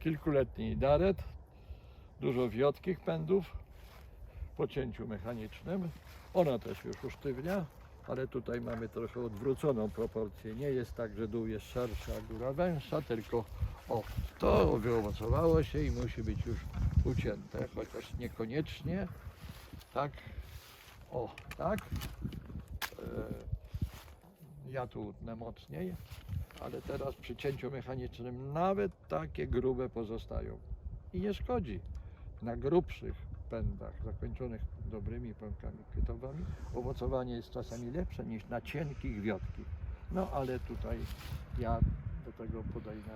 kilkuletni daret, dużo wiotkich pędów po cięciu mechanicznym. Ona też już usztywnia, ale tutaj mamy trochę odwróconą proporcję. Nie jest tak, że dół jest szerszy, a góra węższa, tylko o, to wyowocowało się i musi być już ucięte, chociaż niekoniecznie. Tak, o, tak. E, ja tu utnę mocniej, ale teraz przy cięciu mechanicznym nawet takie grube pozostają. I nie szkodzi. Na grubszych pędach zakończonych dobrymi pękami kwiatowymi owocowanie jest czasami lepsze niż na cienkich, wiotkich. No ale tutaj ja do tego podejdę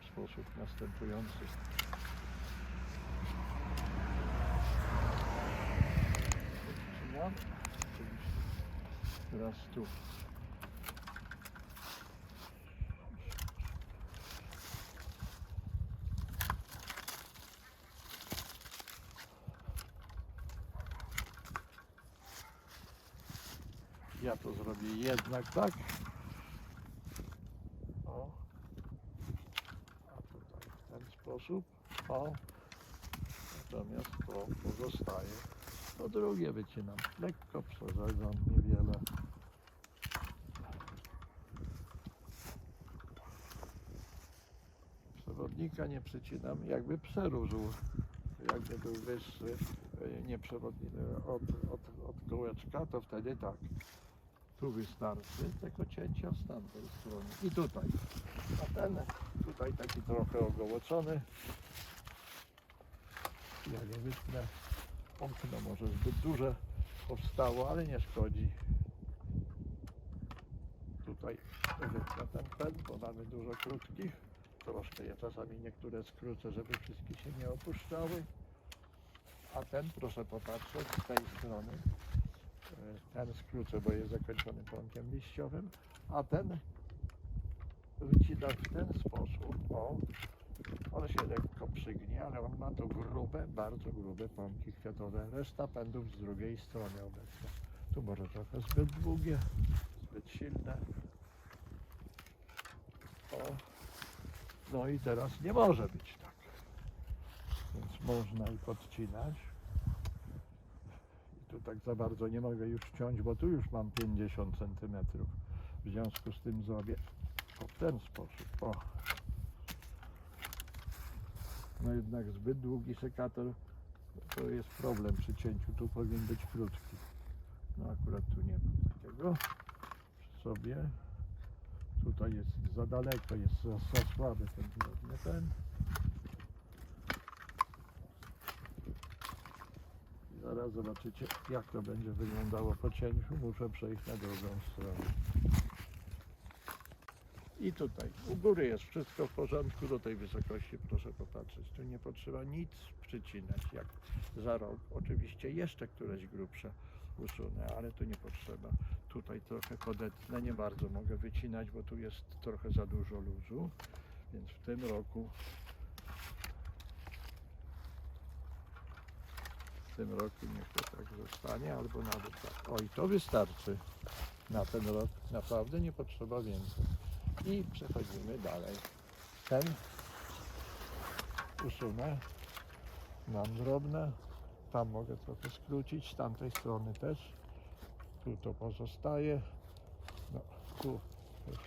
w sposób następujący. Teraz tu. Ja to zrobię jednak tak. O. A tutaj w ten sposób. O. Natomiast to pozostaje. To drugie wycinam. Lekko przezadzam niewiele. Przewodnika nie przycinam, jakby przerósł. Jakby był wyższy, e, nieprzewodni od, od, od kołeczka, to wtedy tak. Tu wystarczy tylko cięcia z tamtej strony. I tutaj. A ten tutaj taki trochę ogołocony. Ja go wytnę. Okno może zbyt duże powstało, ale nie szkodzi. Tutaj wytnę ten pęd, bo mamy dużo krótkich. Troszkę je czasami niektóre skrócę, żeby wszystkie się nie opuszczały. A ten proszę popatrzeć z tej strony. Ten skrócę, bo jest zakończony pąkiem liściowym, a ten wycinam w ten sposób. O, on się lekko przygnie, ale on ma to grube, bardzo grube pąki kwiatowe. Reszta pędów z drugiej strony obecnie. Tu może trochę zbyt długie, zbyt silne. O, no i teraz nie może być tak. Więc można i podcinać. Tak za bardzo nie mogę już ciąć, bo tu już mam 50 cm. W związku z tym zrobię w ten sposób. O. No jednak zbyt długi sekator to jest problem przy cięciu. Tu powinien być krótki. No akurat tu nie mam takiego przy sobie. Tutaj jest za daleko, jest za, za słaby ten drobny ten. I Zaraz zobaczycie jak to będzie wyglądało po cięciu. Muszę przejść na drugą stronę. I tutaj, u góry jest wszystko w porządku, do tej wysokości proszę popatrzeć. Tu nie potrzeba nic przycinać, jak za rok. Oczywiście jeszcze któreś grubsze usunę, ale tu nie potrzeba. Tutaj trochę podetnę, nie bardzo mogę wycinać, bo tu jest trochę za dużo luzu, więc w tym roku w tym roku niech to tak zostanie, albo nawet tak. O i to wystarczy na ten rok, naprawdę nie potrzeba więcej. I przechodzimy dalej. Ten usunę, mam drobne, tam mogę trochę skrócić, z tamtej strony też. Tu to pozostaje. No, tu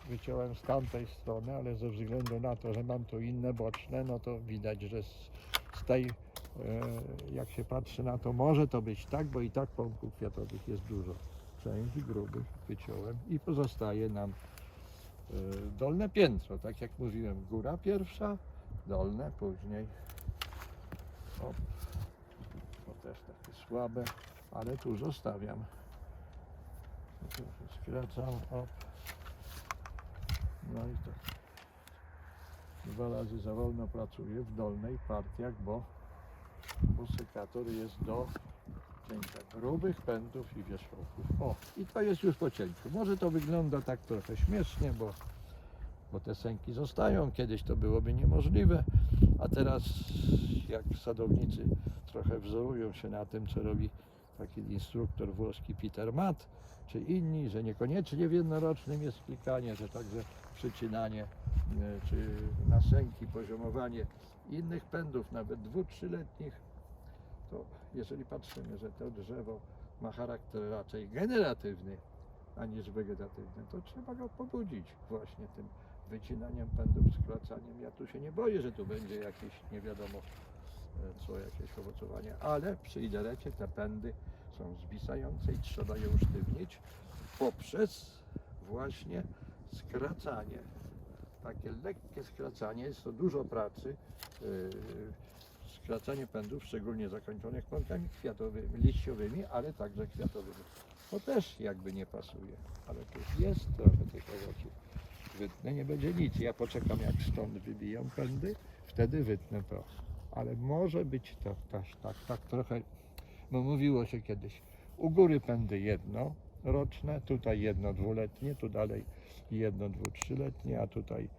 wyciąłem z tamtej strony, ale ze względu na to, że mam tu inne boczne, no to widać, że z, z tej, jak się patrzy na to, może to być tak, bo i tak pąków kwiatowych jest dużo. Części grubych wyciąłem i pozostaje nam e, dolne piętro, tak jak mówiłem, góra pierwsza, dolne później. O, to też takie słabe, ale tu zostawiam. Tu się skracam, o. No i tak. Dwa razy za wolno pracuję w dolnej partiach, bo, bo sekator jest do cięcia grubych pędów i wierzchołków. O, i to jest już po cięciu. Może to wygląda tak trochę śmiesznie, bo, bo te sęki zostają. Kiedyś to byłoby niemożliwe, a teraz jak sadownicy trochę wzorują się na tym, co robi taki instruktor włoski Peter Matt, czy inni, że niekoniecznie w jednorocznym jest klikanie, że także przycinanie czy nasenki, poziomowanie innych pędów, nawet dwu, trzyletnich, to jeżeli patrzymy, że to drzewo ma charakter raczej generatywny, a niż wegetatywny, to trzeba go pobudzić właśnie tym wycinaniem pędów, skracaniem. Ja tu się nie boję, że tu będzie jakieś nie wiadomo e, co, jakieś owocowanie, ale przy idelecie te pędy są zwisające i trzeba je usztywnić poprzez właśnie skracanie. Takie lekkie skracanie, jest to dużo pracy. Yy, skracanie pędów, szczególnie zakończonych pąkami kwiatowymi, liściowymi, ale także kwiatowymi. To też jakby nie pasuje, ale tu jest trochę tych owoców. Wytnę, nie będzie nic. Ja poczekam jak stąd wybiją pędy, wtedy wytnę to. Ale może być to tak, tak, tak trochę, no mówiło się kiedyś, u góry pędy jedno roczne, tutaj jedno dwuletnie, tu dalej jedno dwu, trzyletnie, a tutaj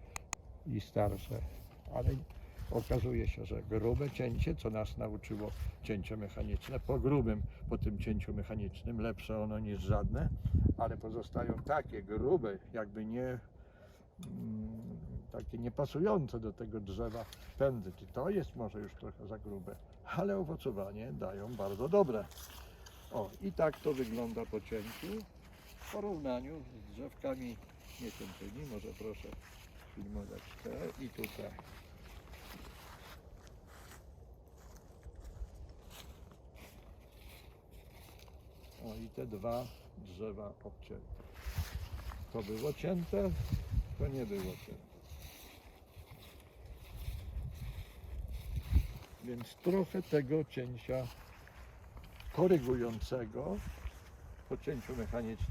i starsze. Ale okazuje się, że grube cięcie, co nas nauczyło cięcie mechaniczne, po grubym, po tym cięciu mechanicznym, lepsze ono niż żadne, ale pozostają takie grube, jakby nie mm, takie niepasujące do tego drzewa pędy. To jest może już trochę za grube, ale owocowanie dają bardzo dobre. O, i tak to wygląda po cięciu w porównaniu z drzewkami nieciętymi. Może proszę filmować te i tutaj. O, i te dwa drzewa obcięte. To było cięte, to nie było cięte. Więc trochę tego cięcia korygującego po cięciu mechanicznym